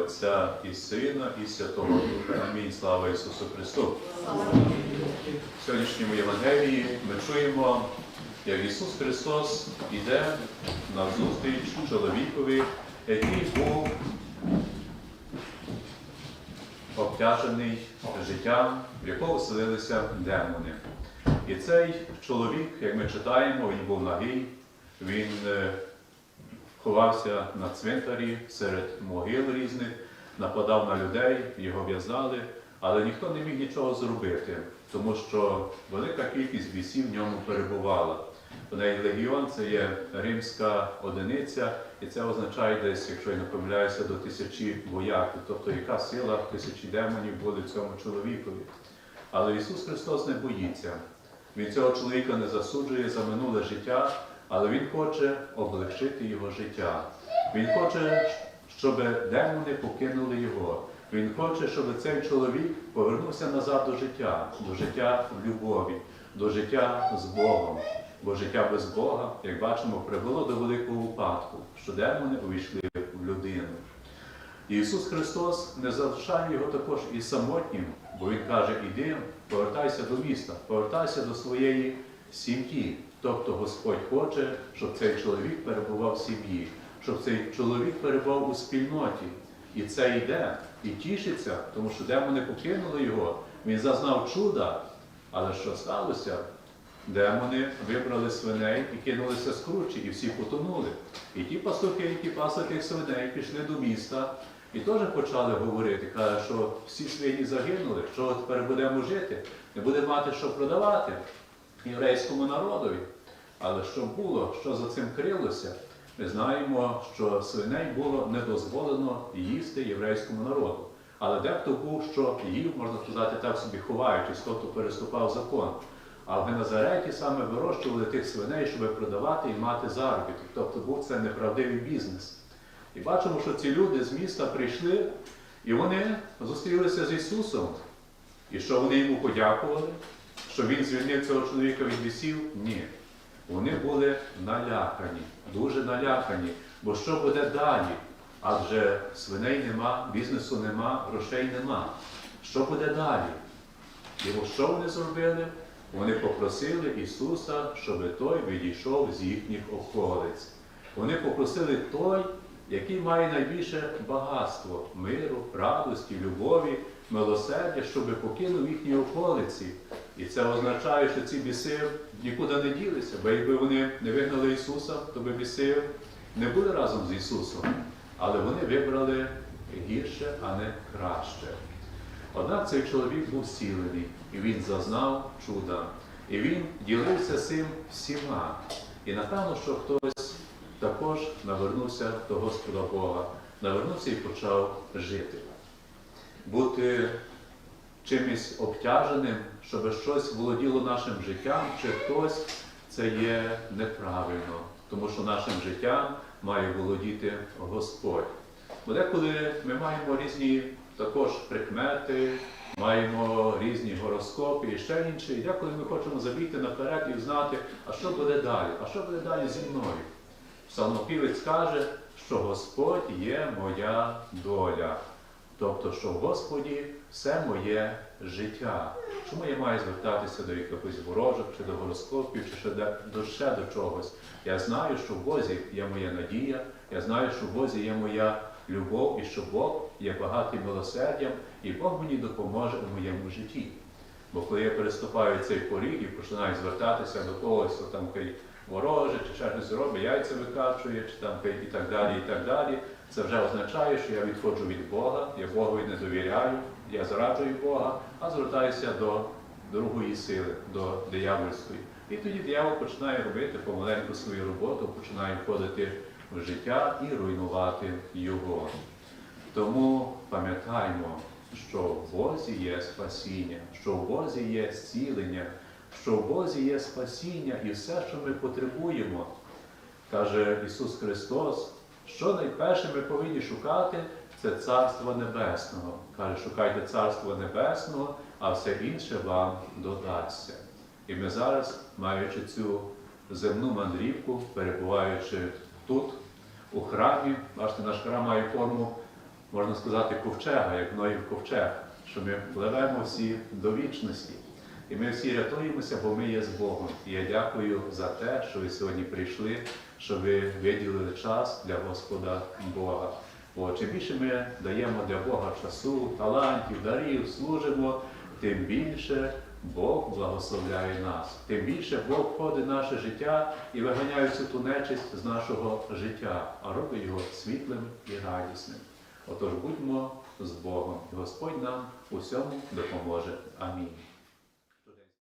Отця і Сина, і Святого Духа. Амінь. Слава Ісусу Христу. В сьогоднішньому Євангелії ми чуємо, як Ісус Христос іде на зустріч чоловікові, який був обтяжений життям, в якого селилися демони. І цей чоловік, як ми читаємо, він був нагий, він е, ховався на цвинтарі серед могил різних, нападав на людей, його в'язали, але ніхто не міг нічого зробити, тому що велика кількість бісів в ньому перебувала. У неї легіон це є римська одиниця, і це означає десь, якщо я не помиляюся, до тисячі вояків, тобто яка сила тисячі демонів в цьому чоловікові. Але Ісус Христос не боїться. Він цього чоловіка не засуджує за минуле життя, але Він хоче облегшити його життя. Він хоче, щоб демони покинули його. Він хоче, щоб цей чоловік повернувся назад до життя, до життя в любові, до життя з Богом. Бо життя без Бога, як бачимо, привело до великого упадку, що демони увійшли в людину. Ісус Христос не залишає його також і самотнім, бо Він каже, іди, повертайся до міста, повертайся до своєї сім'ї. Тобто Господь хоче, щоб цей чоловік перебував в сім'ї, щоб цей чоловік перебував у спільноті. І це йде, і тішиться, тому що демони покинули його, він зазнав чуда. Але що сталося? Демони вибрали свиней і кинулися з кручі, і всі потонули. І ті пастухи, які пасли тих свиней, пішли до міста і теж почали говорити, каже, що всі свині загинули, що тепер будемо жити, не будемо мати що продавати єврейському народові. Але що було, що за цим крилося, ми знаємо, що свиней було не дозволено їсти єврейському народу. Але дехто був, що їв, можна сказати, так собі ховаючись, тобто переступав закон. А в Назареті саме вирощували тих свиней, щоб продавати і мати заробіток. Тобто був це неправдивий бізнес. І бачимо, що ці люди з міста прийшли, і вони зустрілися з Ісусом. І що вони йому подякували, що Він звільнив цього чоловіка від вісів? Ні. Вони були налякані, дуже налякані. Бо що буде далі? Адже свиней нема, бізнесу нема, грошей нема. Що буде далі? І що вони зробили? Вони попросили Ісуса, щоб Той відійшов з їхніх околиць. Вони попросили Той, який має найбільше багатство, миру, радості, любові, милосердя, щоб покинув їхні околиці. І це означає, що ці біси нікуди не ділися, бо якби вони не вигнали Ісуса, то би біси не були разом з Ісусом. Але вони вибрали гірше, а не краще. Однак цей чоловік був зцілений, і він зазнав чуда. І він ділився цим всіма. І напевно, що хтось також навернувся до Господа Бога, навернувся і почав жити. Бути чимось обтяженим, щоб щось володіло нашим життям, чи хтось це є неправильно, тому що нашим життям має володіти Господь. Бо деколи ми маємо різні також прикмети, маємо різні гороскопи і ще інше. І деколи ми хочемо забігти наперед і знати, а що буде далі, а що буде далі зі мною. Псалмопівець каже, що Господь є моя доля. Тобто, що в Господі все моє життя. Чому я маю звертатися до якихось ворожок, чи до гороскопів, чи ще до, ще до чогось? Я знаю, що в Бозі є моя надія, я знаю, що в Бозі є моя любов і що Бог є багатим милосердям, і Бог мені допоможе у моєму житті. Бо коли я переступаю цей поріг і починаю звертатися до когось, хто там вороже, чи ще щось робить, яйця викачує, чи там і так далі, і так далі, це вже означає, що я відходжу від Бога, я Богові не довіряю, я зраджую Бога, а звертаюся до другої сили, до диявольської. І тоді диявол починає робити помаленьку свою роботу, починає входити в життя і руйнувати його. Тому пам'ятаймо, що в Бозі є спасіння, що в Бозі є зцілення, що в Бозі є спасіння і все, що ми потребуємо. Каже Ісус Христос, що найперше ми повинні шукати, це Царство Небесного. Каже, шукайте Царство Небесного, а все інше вам додасться. І ми зараз, маючи цю земну мандрівку, перебуваючи тут, у храмі, бачите, наш храм має форму можна сказати, ковчега, як Ноїв ковчег, що ми пливемо всі до вічності. І ми всі рятуємося, бо ми є з Богом. І я дякую за те, що ви сьогодні прийшли, що ви виділили час для Господа Бога. Бо чим більше ми даємо для Бога часу, талантів, дарів, служимо, тим більше Бог благословляє нас. Тим більше Бог входить в наше життя і виганяє всю ту нечисть з нашого життя, а робить його світлим і радісним. Отож будьмо з Богом, і Господь нам у всьому допоможе. Амінь.